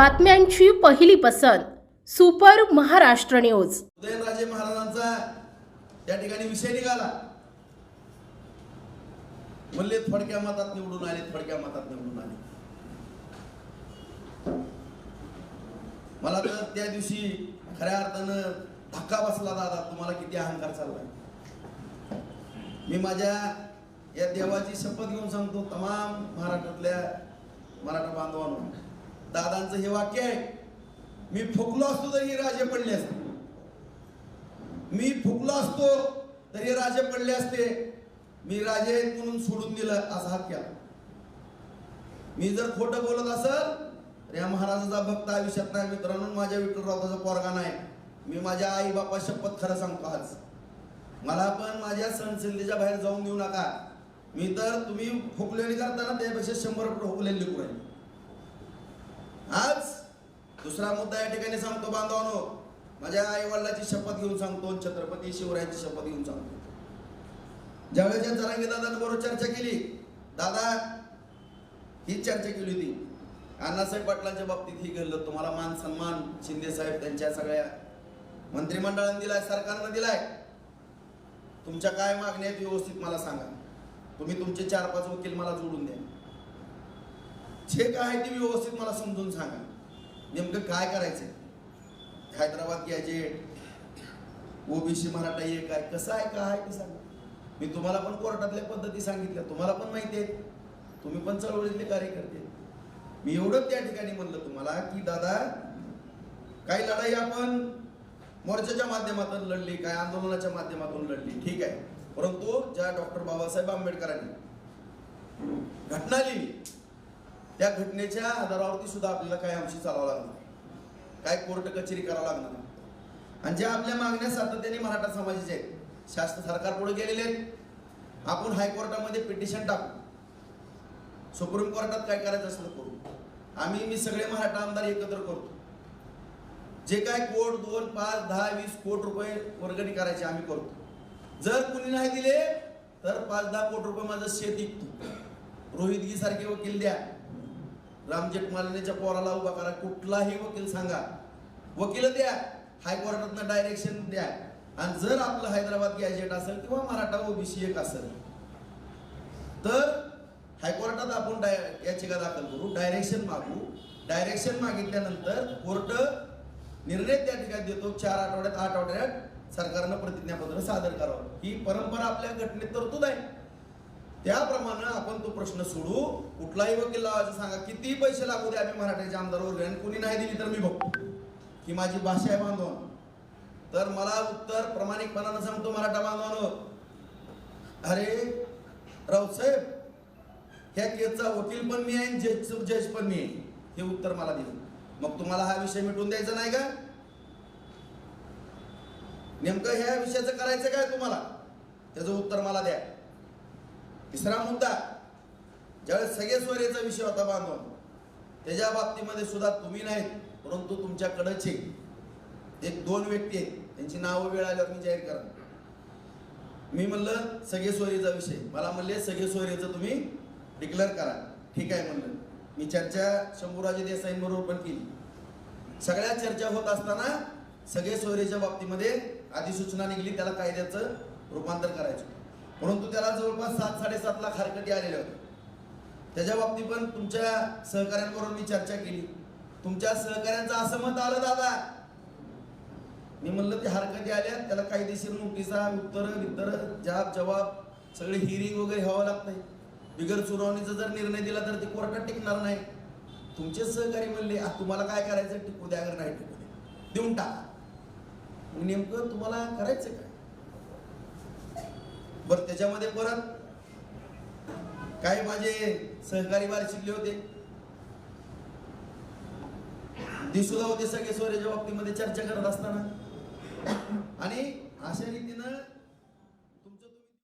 बातम्यांची पहिली पसंत सुपर महाराष्ट्र न्यूज. उदयनराजे महाराजांचा त्या ठिकाणी विषय निघाला. म्हणले थोडक्या मतात निवडून आले थोडक्या मतात निवडून आले. मला तर त्या दिवशी खऱ्या अर्थानं धक्का बसला दादा तुम्हाला किती अहंकार चाललाय. मी माझ्या या देवाची शपथ घेऊन सांगतो तमाम महाराष्ट्रातल्या मराठा बांधवांना. दादांचं हे वाक्य आहे मी फुकलो असतो तरी हे राजे पडले असते. मी फुकलो असतो तरी राजे पडले असते. मी राजे म्हणून सोडून दिलं असा हात केला मी जर खोटं बोलत असल तर या महाराजाचा भक्त आयुष्यात नाही मित्रांनो माझ्या विठ्ठलरावचा पोरगा नाही. मी माझ्या आई बापा शपथ खरं सांगतो आज. मला पण माझ्या सणसंधीच्या बाहेर जाऊन देऊ नका. मी तर तुम्ही फुकलेली करताना त्यापेक्षा शंभर फुकलेली लिहू राहील आज दुसरा मुद्दा या ठिकाणी सांगतो बांधवानो. माझ्या आई वडिलाची शपथ घेऊन सांगतो छत्रपती शिवरायांची शपथ घेऊन सांगतो. ज्यावेळेस या जरांगी दादांबरोबर चर्चा केली दादा ही चर्चा केली होती. अण्णासाहेब पाटलांच्या बाबतीत ही घडलं. तुम्हाला मान सन्मान शिंदे साहेब त्यांच्या सगळ्या मंत्रिमंडळाने दिलाय सरकारनं दिलाय. तुमच्या काय मागण्या आहेत व्यवस्थित मला सांगा. तुम्ही तुमचे चार पाच वकील मला जोडून द्या. जे काय आहे ते व्यवस्थित मला समजून सांगा. नेमकं काय करायचं हैदराबाद गॅजेट ओबीसी मराठा एक आहे. कसं आहे काय आहे ते सांगा. मी तुम्हाला पण कोर्टातल्या पद्धती सांगितल्या. तुम्हाला पण माहिती आहे. तुम्ही पण चळवळीतले कार्यकर्ते मी एवढंच त्या ठिकाणी म्हणलं तुम्हाला की दादा काही लढाई आपण मोर्चाच्या माध्यमातून लढली काय आंदोलनाच्या माध्यमातून लढली. ठीक आहे. परंतु ज्या डॉक्टर बाबासाहेब आंबेडकरांनी घटना लिहिली त्या घटनेच्या आधारावरती सुद्धा आपल्याला काय अंशी चालावं लागणार? काय कोर्ट कचेरी करावं लागणार? आणि ज्या आपल्या मागण्या सातत्याने मराठा समाजाच्या आहेत शास्त्र सरकार पुढे गेलेले आहेत आपण हायकोर्टामध्ये पिटिशन टाकू. सुप्रीम कोर्टात काय करायचं असलं करू. आम्ही मी सगळे मराठा आमदार एकत्र करतो. जे काय कोट दोन पाच दहा वीस कोट रुपये वर्गणी करायचे आम्ही करतो. जर कुणी नाही दिले तर पाच दहा कोटी रुपये माझं शेत विकतो. रोहितगी सारखे वकील द्या. राम जेठमलानीच्या पोराला उभा करा कुठलाही वकील सांगा. वकील द्या हायकोर्टातनं डायरेक्शन द्या. आणि जर आपलं हैदराबाद गॅजेट असेल किंवा मराठा ओबीसी एक असेल तर हायकोर्टात आपण डाय याचिका दाखल करू डायरेक्शन मागू. डायरेक्शन मागितल्यानंतर कोर्ट निर्णय त्या ठिकाणी देतो चार आठवड्यात आठ आठवड्यात सरकारनं प्रतिज्ञापत्र सादर करावं. ही परंपरा आपल्या घटनेत तरतूद आहे. त्याप्रमाणे आपण तो प्रश्न सोडू. कुठलाही वकील लावायचं सांगा. किती पैसे लागू दे आम्ही मराठ्याच्या आमदारवर आणि कुणी नाही दिली तर मी बघतो. ही माझी भाषा आहे बांधवान. तर मला उत्तर प्रामाणिकपणानं सांगतो मराठा बांधवानो. अरे रावसाहेब ह्या केसचा वकील पण मी आहे जज जज पण मी आहे. हे उत्तर मला दिलं. मग तुम्हाला हा विषय मिटवून द्यायचा नाही का? नेमकं ह्या विषयाचं करायचं काय तुम्हाला? त्याचं उत्तर मला द्या. तिसरा मुद्दा ज्यावेळेस सगळे सोयरेचा विषय होता बांधून त्याच्या बाबतीमध्ये सुद्धा तुम्ही नाहीत परंतु तुमच्याकडचे एक दोन व्यक्ती आहेत त्यांची नावं वेळ आल्यावर मी जाहीर करा मी म्हणलं सगळे सोयरीचा विषय. मला म्हणले सगळे सोयरीचं तुम्ही डिक्लेअर करा. ठीक आहे म्हणलं. मी चर्चा शंभूराजे देसाईंबरोबर पण केली. सगळ्या चर्चा होत असताना सगळे सोयरेच्या बाबतीमध्ये अधिसूचना निघली त्याला कायद्याचं रूपांतर करायचं. परंतु त्याला जवळपास सात साडेसात लाख हरकती आलेल्या होत्या. त्याच्या बाबतीत पण तुमच्या सहकाऱ्यांबरोबर मी चर्चा केली. तुमच्या सहकाऱ्यांचं असं मत आलं दादा मी म्हणलं ते हरकती आल्या त्याला कायदेशीर नोटिसा उत्तर वित्तर जाब जवाब सगळे हिरिंग वगैरे व्हावं लागतंय बिगर सुनावणीचा जर निर्णय दिला तर ते कोर्टात टिकणार नाही. तुमचे सहकारी म्हणले "आ, तुम्हाला काय करायचं टिकू द्या नाही टिकू द्या. देऊन टाका. मग नेमकं तुम्हाला करायचं काय? बरं त्याच्यामध्ये परत काही माझे सहकारी बार शिकले होते? ते सुद्धा होते सगळे सोयऱ्याच्या बाबतीमध्ये चर्चा करत असताना. आणि अशा रीतीनं